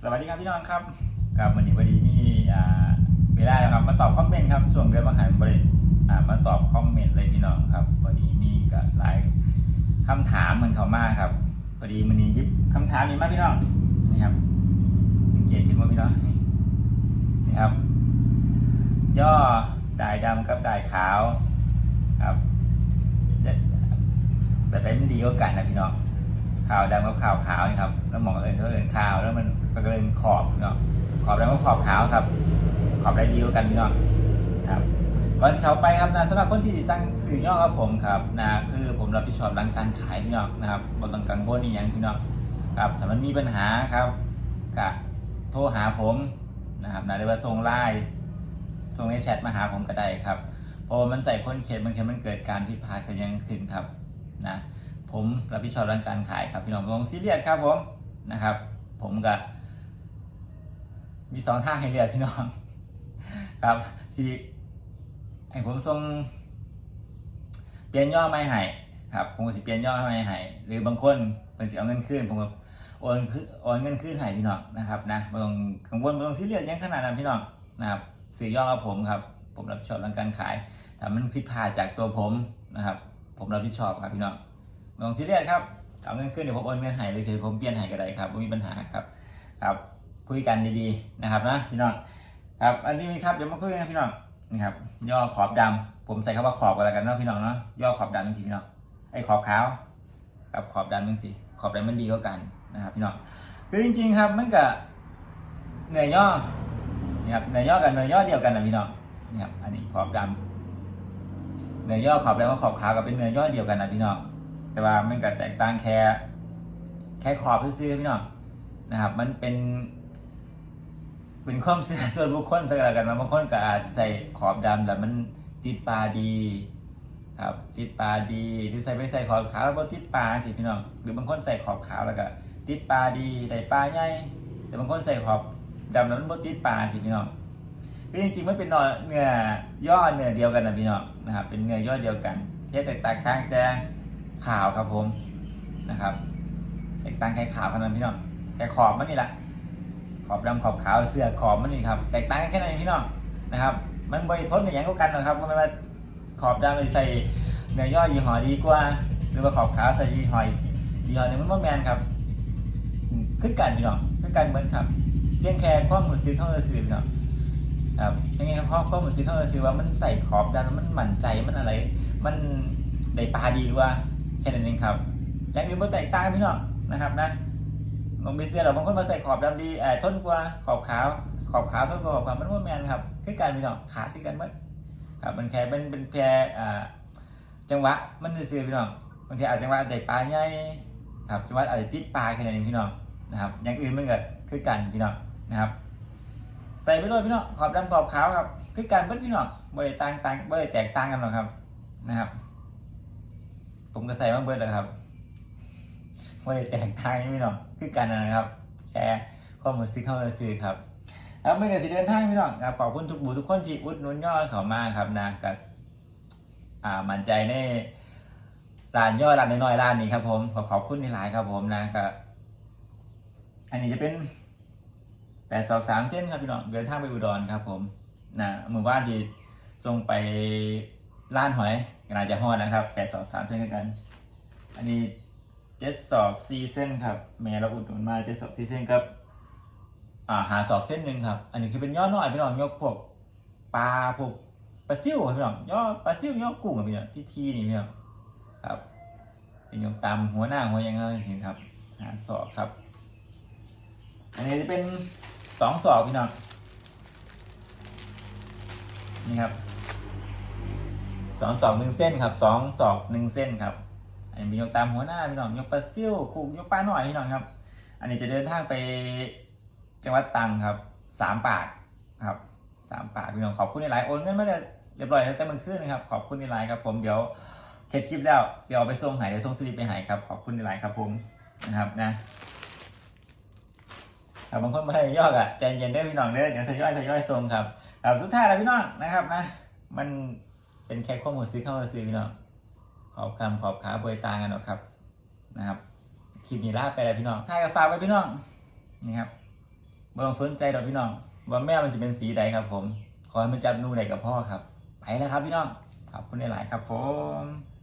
สวัสดีครับพี่น้องครับกับวันนี้วันนี้นี่อ่าเวลาแล้วครับมาตอบคอมเมนต์ครับส่วนเดือนมหาบริอ่ามาตอบคอมเมนต์เลยพี่น้องครับวันนี้มีกับหลายคำถามเหมันเขามากครับพอดีมันนี้ยิบคำถามนี้มาพี่น้องนี่ครับเกียรติชิมว่าพี่น้องนี่นี่ครับ ย่อดายดำกับดายขาวครับแบบไหนมันดีกว่ากันนะพี่น้องขาวดำกับขาวขาวนี่ครับแล้วมอง เอิญเขาเอิญขาวแล้วมันก็เลยขอบเนาะขอบดำกับขอบขาวครับ ขอบได้ดีกว่ากันพี่น้องครับก่อนที่เขาไปครับนะสำหรับคนที่ติดสร้างสื่อย่อครับผมครับนะคือผมรับผิดชอบด้านการขายพี่น้องนะครับบนต้องกังวลนี่ยังพี่น้องครับถ้ามันมีปัญหาครับกะโทรหาผมนะครับนะหรือว่าส่งไลน์ส่งในแชทมาหาผมก็ได้ครับเพราะว่ามันใส่คนเขียนบางทีมันเกิดการผิดพลาดกันยังขึ้นครับนะผมรับผิดชอบเรื่องการขายครับพี่น้องลงซีเรียสครับผมนะครับ ผมก็มีสองทางให้เลือกพี่น้องครับสิให้ผมส่งเปลี่ยนย่อไม่ให้ครับผมก็สิเปลี่ยนย่อไม่ให้หรือบางคนเป็นสิเอาเงินคืนผมก็โอนคืนโอนเงินคืนให้พี่น้องนะครับนะไม่ต้องกังวลไม่ต้องซีเรียสยังขนาดนั้นพี่น้องนะครับสื่อย่อกับผมครับ ผมรับผิดชอบเรื่องการขายแต่มันผิดพลาดจากตัวผมนะครับ ผมรับผิดชอบครับพี่น้องลองซีเรียสครับ เอาเงินขึ้นเดี๋ยวผมโอนเงินให้หรือเฉยผมเปลี่ยนให้ก็ได้ครับไม่มีปัญหาครับครับคุยกันดีๆนะครับนะพี่น้องครับอันนี้มีครับเดี๋ยวมาคุยกันนะพี่น้องนี่ครับย่อขอบดำผมใส่คำว่าขอบกันแล้วกันเนาะพี่น้องเนาะย่อขอบดำจริงๆพี่น้องไอ้ขอบขาวกับขอบดำจริงๆขอบดำมันดีกว่ากันนะครับพี่น้องคือจริง ๆครับมันกับเหนื่อยย่อนี่ครับเหนื่อยย่อกับเหนื่อยย่อเดียวกันนะพี่น้องนี่ครับอันนี้ขอบดำเหนื่อยย่อขอบดำกับขอบขาวกับเป็นเหนื่อยย่อเดียวกันนะพี่น้อง แต่ว่ามันก็แตกต่างแค่ แค่ขอบซื่อพี่น้องนะครับ มันเป็น เป็นความเชื่อส่วนบุคคลสักแล้วกันว่าบางคนก็อาจใส่ขอบดำแล้วมันติดปลาดีครับติดปลาดีหรือใส่ไปใส่ขอบขาวแล้วติดปลาสิพี่น้องหรือบางคนใส่ขอบขาวแล้วก็ติดปลาดีได้ปลาใหญ่แต่บางคนใส่ขอบดำแล้วมันบ่ติดปลาสิพี่น้องคือจริงๆมันเป็นเนื้อย่อเนื้อเดียวกันนะพี่น้องนะครับเป็นเนื้อย่อเดียวกันแค่แตกต่างข้างแต่ ขาวครับผมนะครับแตกต่างแค่ขาวเท่านั้นพี่น้องแค่ขอบมันนี่แหละขอบดำขอบขาวเสื้อขอบมันนี่ครับ แตกต่างกันแค่นั้นพี่น้องนะครับ มันบริทนในอย่างเดียวกันนะครับว่าไม่ว่าขอบดำใส่เนื้อย่อยี่ห้อดีกว่า หรือว่าขอบขาวใส่ยี่ห้อยี่ห้อหนึงมันบ่แมนครับคือกันพี่น้องคือกันเหมือนครับเพียงแค่ความหมุดซื้อเท่านั้นซื้อพี่น้องครับยังไงครับความความหมุดซื้อเท่านั้นซื้อว่ามันใส่ขอบดำมันหมั่นใจมันอะไร มันได้ปลาดีกว่า แค่นั้นเองครับอย่างอื่นมันแตกต่างพี่น้องนะครับนะลงไปเสื้อเราบางคนมาใส่ขอบดำดีเอ่อทนกว่าขอบขาว ขอบขาวทนกว่าขอบขาวมันว่าแมนครับคือการพี่น้องขาดคือกันมั้ครับมันแค่เป็นเป็นแค่อ่าจังหวะมันซื่อพี่น้องบางทีอาจจังหวะได้ปลาใหญ่ครับจังหวะอาจจะติดปลาแค่นั้นเองพี่น้องนะครับ อย่างอื่นมันก็คือกันพี่น้องนะครับ ใส่ไปเลยพี่น้องขอบดำขอบขาวครับคือกันเบิดพี่น้องบ่ได้ต่างต่างบ่ได้แตกต่างกันหรอกครับนะครับ ผมก็ใส่มาเบิดแล้วครับไม่ได้แต่งทางนี่พี่น้องคือกันนะครับแค่ข้อมูลซื้อเข้ามาซื้อครับแล้วไม่เกิดสิเดินทางพี่น้องครับขอบคุณทุกบูทุกคนที่อุดหนุนยอดเขามากครับนะกับอ่ามั่นใจในร้านยอดร้านน้อยๆร้านนี้ครับ ผมขอขอบคุณในหลายครับผมนะก็อันนี้จะเป็นแปดสองสามเส้นครับพี่น้องเดินทางไปอุดรครับ ผมนะหมู่บ้านที่ส่งไป ร้านหอยน่าจะฮอดนะครับแปดสองสามเส้นกัน อันนี้เจ็ดสอกสี่เส้นครับแม่เราอุดหนุนมาเจ็ดสอกสี่เส้นครับอ่าหาสอกเส้นหนึ่งครับ อันนี้คือเป็นย่อน้อยพี่น้องยกพวกปลาพวกปลาซิ่วพี่น้องย่อปลาซิ่วย่อกุ้งอะพี่น้องที่ทีนี่พี่น้องครับเป็นยกตามหัวหน้าหัวยังไงสิครับหาสอกครับ อันนี้จะเป็นสองสอกพี่น้องนี่ครับ สองสองหนึ่งเส้นครับสองสองหนึ่งเส้นครับ อันนี้เป็นยกตามหัวหน้าพี่น้องยกปลาซิ่วกุ้งยกปลาหน่อยพี่น้องครับ อันนี้จะเดินทางไปจังหวัดตรังครับสามปากครับสามปากพี่น้องขอบคุณในไลน์โอนเงินมาเลยเรียบร้อยแต่เมื่อคืนนะครับขอบคุณในไลน์ครับผมเดี๋ยวเสร็จคลิปแล้วเดี๋ยวเอาไปส่งหายเดี๋ยวส่งสลิปไปหายครับขอบคุณในไลน์ครับผมนะครับนะครับบางคนมาให้ยอดอะใจเย็นได้พี่น้องเด้อเดี๋ยวทยอยทยอยส่งครับครับสุดท้ายแล้วพี่น้องนะครับนะ มัน เป็นแค่ข้อมูลซื้อเข้ามาซื้อพี่น้องขอบคำขอบขาบริตางกันหรอกครับนะครับคลิปนี้ลาไปแล้วพี่น้องถ้ายกับฝากไว้พี่น้องนี่ครับบ่ต้องสนใจดอกพี่น้อง ว่าแม่มันจะเป็นสีใดครับ ผม ขอให้มันจับนูไหนกับพ่อครับ ไปแล้วครับพี่น้องขอบคุณหลายๆครับผม